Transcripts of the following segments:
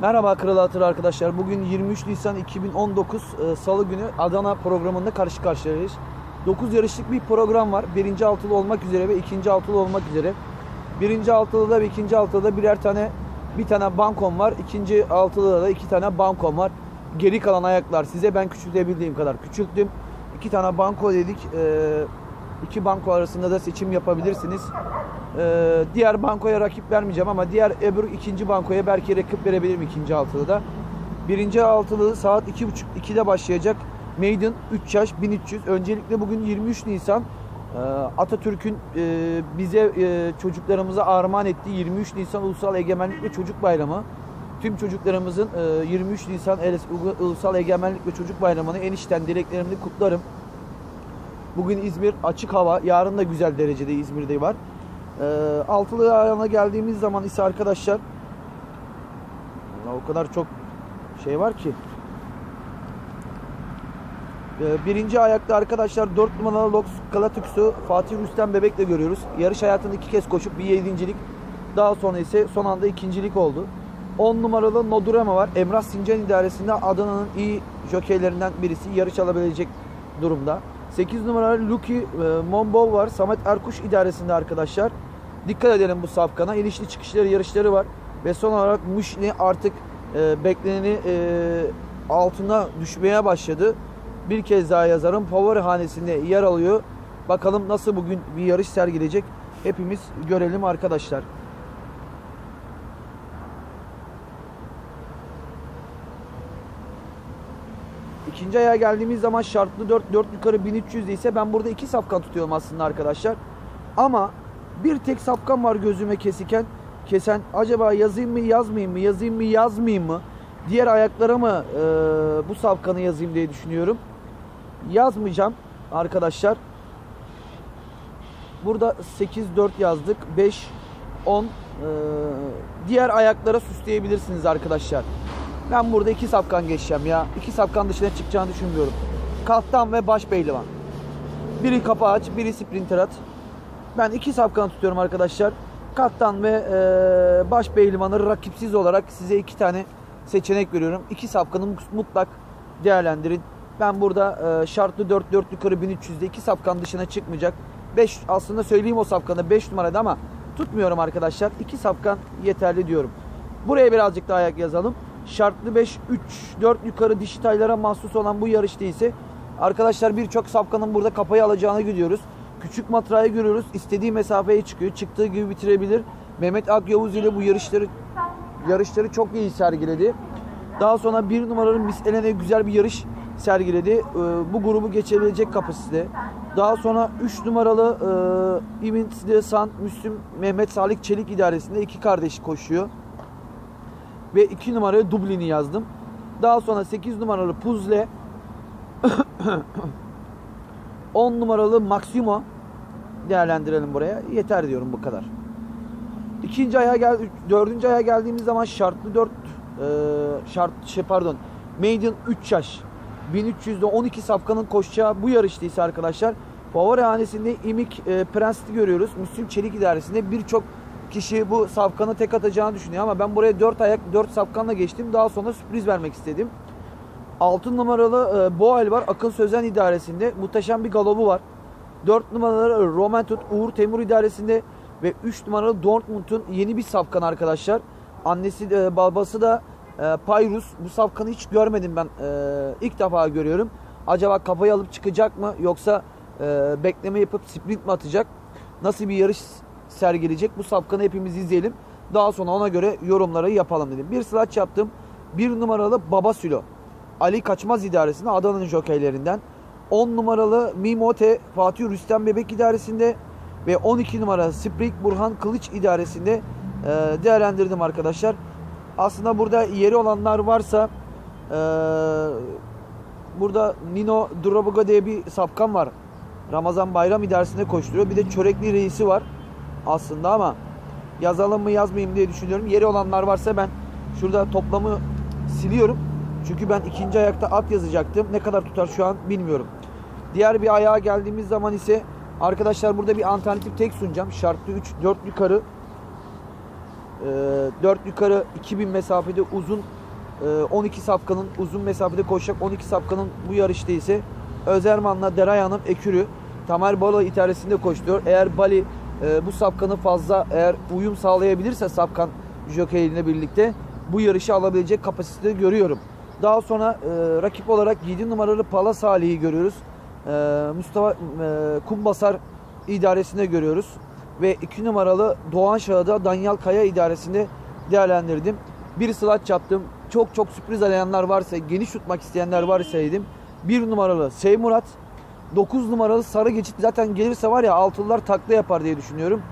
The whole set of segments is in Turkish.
Merhaba Kral Atır arkadaşlar. Bugün 23 Nisan 2019 e, Salı günü Adana programında karşı karşıyayız. 9 yarışlık bir program var. Birinci altılı olmak üzere ve ikinci altılı olmak üzere. Birinci altılıda ve ikinci altılıda birer tane bir tane bankom var. İkinci altılıda da iki tane bankom var. Geri kalan ayaklar size ben küçültebildiğim kadar küçülttüm. İki tane banko dedik. E, iki banko arasında da seçim yapabilirsiniz. Ee, diğer bankoya rakip vermeyeceğim ama diğer öbür ikinci bankoya belki rakip verebilirim ikinci altılıda. Birinci altılı saat 2.30-2'de başlayacak. Maiden 3 yaş 1300. Öncelikle bugün 23 Nisan. Ee, Atatürk'ün e, bize e, çocuklarımıza armağan ettiği 23 Nisan Ulusal Egemenlik ve Çocuk Bayramı. Tüm çocuklarımızın e, 23 Nisan El- Ulusal Egemenlik ve Çocuk Bayramı'nı en içten dileklerimle kutlarım. Bugün İzmir açık hava. Yarın da güzel derecede İzmir'de var. Ee, altılı ayağına geldiğimiz zaman ise arkadaşlar o kadar çok şey var ki. Ee, birinci ayakta arkadaşlar 4 numaralı Lox Galatasaray Fatih Rüstem Bebek'le görüyoruz. Yarış hayatında iki kez koşup bir yedincilik. Daha sonra ise son anda ikincilik oldu. 10 numaralı Nodurema var. Emrah Sincan idaresinde Adana'nın iyi jokeylerinden birisi. Yarış alabilecek durumda. 8 numaralı Lucky e, Mombov var. Samet Erkuş idaresinde arkadaşlar. Dikkat edelim bu safkana. İnişli çıkışları yarışları var. Ve son olarak Muşni artık e, bekleneni e, altına düşmeye başladı. Bir kez daha yazarım. Favori hanesinde yer alıyor. Bakalım nasıl bugün bir yarış sergileyecek. Hepimiz görelim arkadaşlar. İkinci aya geldiğimiz zaman şartlı 4 4 yukarı 1300 ise ben burada iki safkan tutuyorum aslında arkadaşlar. Ama bir tek safkan var gözüme kesiken. Kesen acaba yazayım mı yazmayayım mı yazayım mı yazmayayım mı? Diğer ayaklara mı e, bu safkanı yazayım diye düşünüyorum. Yazmayacağım arkadaşlar. Burada 8-4 yazdık. 5, 10. e, diğer ayaklara süsleyebilirsiniz arkadaşlar. Ben burada iki safkan geçeceğim ya. İki safkan dışına çıkacağını düşünmüyorum. Kalktan ve baş pehlivan. Biri kapağı aç, biri sprinter at. Ben iki safkan tutuyorum arkadaşlar. Kaptan ve e, baş pehlivanı rakipsiz olarak size iki tane seçenek veriyorum. İki safkanı mutlak değerlendirin. Ben burada e, şartlı 4 4 yukarı 1300'de iki safkan dışına çıkmayacak. 5 aslında söyleyeyim o safkanı 5 numarada ama tutmuyorum arkadaşlar. İki safkan yeterli diyorum. Buraya birazcık daha ayak yazalım. Şartlı 5 3 4 yukarı dişi taylara mahsus olan bu yarışta ise arkadaşlar birçok safkanın burada kafayı alacağını gidiyoruz. Küçük matrayı görüyoruz. İstediği mesafeye çıkıyor. Çıktığı gibi bitirebilir. Mehmet Akyavuz ile bu yarışları yarışları çok iyi sergiledi. Daha sonra bir numaralı Miss Elene güzel bir yarış sergiledi. Ee, bu grubu geçebilecek kapasite. Daha sonra 3 numaralı e, Imin San Müslüm Mehmet Salik Çelik idaresinde iki kardeşi koşuyor. Ve 2 numaraya Dublin'i yazdım. Daha sonra 8 numaralı Puzle 10 numaralı Maximo değerlendirelim buraya. Yeter diyorum bu kadar. İkinci aya gel, dördüncü aya geldiğimiz zaman şartlı 4 e, şart şey pardon Maiden 3 yaş 1300'de 12 safkanın koşacağı bu yarıştaysa arkadaşlar favori hanesinde İmik e, Prens'i görüyoruz. Müslüm Çelik idaresinde birçok kişi bu safkanı tek atacağını düşünüyor ama ben buraya 4 ayak 4 safkanla geçtim. Daha sonra sürpriz vermek istedim. 6 numaralı e, Boğal var. Akın Sözen idaresinde. Muhteşem bir galobu var. 4 numaralı Roman Tut Uğur Temur idaresinde ve 3 numaralı Dortmund'un yeni bir safkan arkadaşlar. Annesi de babası da e, Payrus. Bu safkanı hiç görmedim ben. E, ilk defa görüyorum. Acaba kafayı alıp çıkacak mı yoksa e, bekleme yapıp sprint mi atacak? Nasıl bir yarış sergileyecek? Bu safkanı hepimiz izleyelim. Daha sonra ona göre yorumları yapalım dedim. Bir slaç yaptım. Bir numaralı Baba Sülo. Ali Kaçmaz idaresinde Adana'nın jokeylerinden. 10 numaralı Mimote Fatih Rüstem Bebek idaresinde ve 12 numara Spring Burhan Kılıç idaresinde e, değerlendirdim arkadaşlar. Aslında burada yeri olanlar varsa e, burada Nino Durabuga diye bir sapkan var. Ramazan Bayram idaresinde koşturuyor. Bir de Çörekli reisi var aslında ama yazalım mı yazmayayım diye düşünüyorum. Yeri olanlar varsa ben şurada toplamı siliyorum. Çünkü ben ikinci ayakta at yazacaktım. Ne kadar tutar şu an bilmiyorum. Diğer bir ayağa geldiğimiz zaman ise arkadaşlar burada bir alternatif tek sunacağım. Şartlı 3 4 yukarı e, 4 yukarı 2000 mesafede uzun e, 12 safkanın uzun mesafede koşacak 12 safkanın bu yarışta ise Özerman'la Deray Hanım Ekürü Tamer Balo iteresinde koşturuyor. Eğer Bali e, bu safkanı fazla eğer uyum sağlayabilirse safkan jockey ile birlikte bu yarışı alabilecek kapasitede görüyorum. Daha sonra e, rakip olarak 7 numaralı Pala Salih'i görüyoruz. E, Mustafa e, Kumbasar idaresinde görüyoruz. Ve 2 numaralı Doğan Şahı'da Danyal Kaya idaresinde değerlendirdim. Bir slaç yaptım. Çok çok sürpriz arayanlar varsa, geniş tutmak isteyenler varsa dedim. 1 numaralı Sey Murat, 9 numaralı Sarı Geçit zaten gelirse var ya altılılar takla yapar diye düşünüyorum.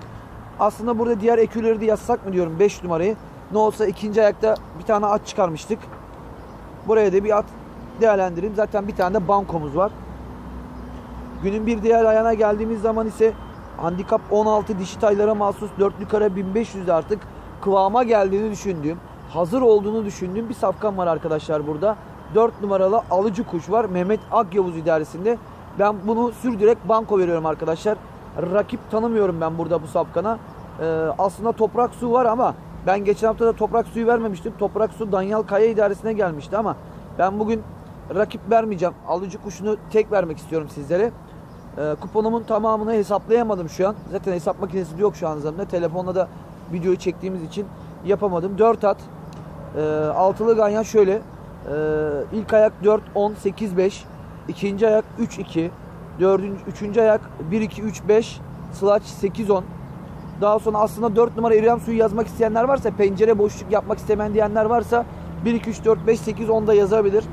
Aslında burada diğer eküleri de yazsak mı diyorum 5 numarayı. Ne olsa ikinci ayakta bir tane at çıkarmıştık. Buraya da bir at değerlendireyim. Zaten bir tane de bankomuz var. Günün bir diğer ayağına geldiğimiz zaman ise handikap 16 dişi taylara mahsus dörtlü kara 1500'de artık kıvama geldiğini düşündüğüm, hazır olduğunu düşündüğüm bir safkan var arkadaşlar burada. 4 numaralı alıcı kuş var Mehmet Akyavuz idaresinde. Ben bunu sürdürerek banko veriyorum arkadaşlar. Rakip tanımıyorum ben burada bu safkana. Ee, aslında toprak su var ama ben geçen hafta da toprak suyu vermemiştim. Toprak su Danyal Kaya idaresine gelmişti ama ben bugün rakip vermeyeceğim. Alıcı kuşunu tek vermek istiyorum sizlere. Ee, kuponumun tamamını hesaplayamadım şu an. Zaten hesap makinesi yok şu an zaten. Telefonla da videoyu çektiğimiz için yapamadım. 4 at. Ee, altılı ganyan şöyle. Ee, ilk ayak 4, 10, 8, 5. İkinci ayak 3, 2. Dördüncü, üçüncü ayak 1, 2, 3, 5. Slaç 8, 10. Daha sonra aslında 4 numara İrem suyu yazmak isteyenler varsa, pencere boşluk yapmak istemeyen diyenler varsa 1, 2, 3, 4, 5, 8, 10 da yazabilir.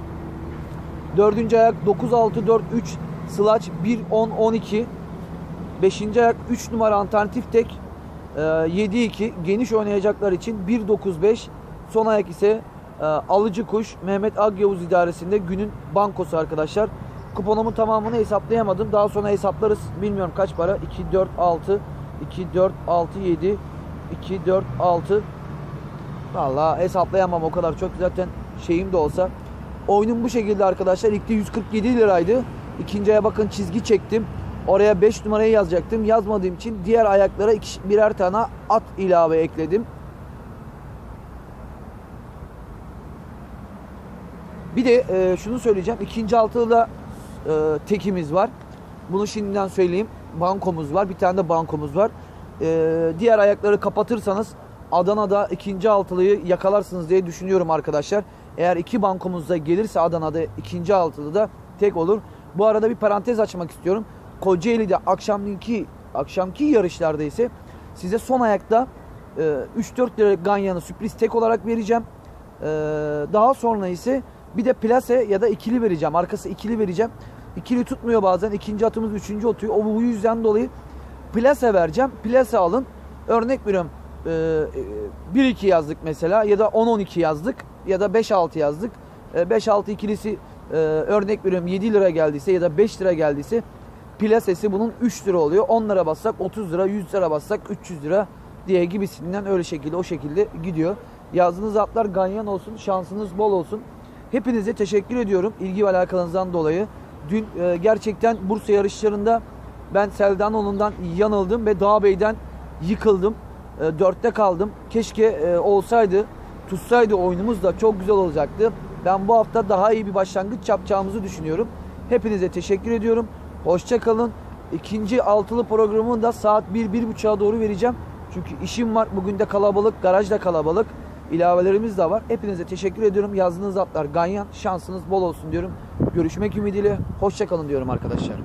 Dördüncü ayak 9, 6, 4, 3. Slaç 1, 10, 12. Beşinci ayak 3 numara alternatif tek. Ee, 7, 2. Geniş oynayacaklar için 1, 9, 5. Son ayak ise e, alıcı kuş Mehmet Agyavuz idaresinde günün bankosu arkadaşlar. Kuponumun tamamını hesaplayamadım. Daha sonra hesaplarız. Bilmiyorum kaç para. 2, 4, 6. 2, 4, 6, 7. 2, 4, 6. Vallahi hesaplayamam o kadar çok zaten şeyim de olsa. Oyunum bu şekilde arkadaşlar. İlkte 147 liraydı. İkinciye bakın çizgi çektim. Oraya 5 numarayı yazacaktım. Yazmadığım için diğer ayaklara birer tane at ilave ekledim. Bir de e, şunu söyleyeceğim. İkinci altıda e, tekimiz var. Bunu şimdiden söyleyeyim. Bankomuz var. Bir tane de bankomuz var. E, diğer ayakları kapatırsanız Adana'da ikinci altılıyı yakalarsınız diye düşünüyorum arkadaşlar. Eğer iki bankomuz da gelirse Adana'da ikinci altılı da tek olur. Bu arada bir parantez açmak istiyorum. Kocaeli'de akşamki akşamki yarışlarda ise size son ayakta e, 3-4 lira ganyanı sürpriz tek olarak vereceğim. E, daha sonra ise bir de plase ya da ikili vereceğim. Arkası ikili vereceğim. İkili tutmuyor bazen. İkinci atımız üçüncü atıyor. O bu yüzden dolayı plase vereceğim. Plase alın. Örnek veriyorum. E, 1-2 yazdık mesela ya da 10-12 yazdık ya da 5-6 yazdık. E, 5-6 ikilisi e, örnek veriyorum 7 lira geldiyse ya da 5 lira geldiyse plasesi bunun 3 lira oluyor. 10 lira bassak 30 lira, 100 lira bassak 300 lira diye gibisinden öyle şekilde o şekilde gidiyor. Yazdığınız atlar ganyan olsun, şansınız bol olsun. Hepinize teşekkür ediyorum ilgi ve alakanızdan dolayı. Dün e, gerçekten Bursa yarışlarında ben Seldanoğlu'ndan yanıldım ve Dağbey'den yıkıldım. E, dörtte kaldım. Keşke e, olsaydı, tutsaydı oyunumuz da çok güzel olacaktı. Ben bu hafta daha iyi bir başlangıç yapacağımızı düşünüyorum. Hepinize teşekkür ediyorum. Hoşça kalın. İkinci altılı programını da saat 1-1.30'a doğru vereceğim. Çünkü işim var. Bugün de kalabalık. Garaj da kalabalık. İlavelerimiz de var. Hepinize teşekkür ediyorum. Yazdığınız atlar ganyan. Şansınız bol olsun diyorum. Görüşmek ümidiyle. Hoşça kalın diyorum arkadaşlar.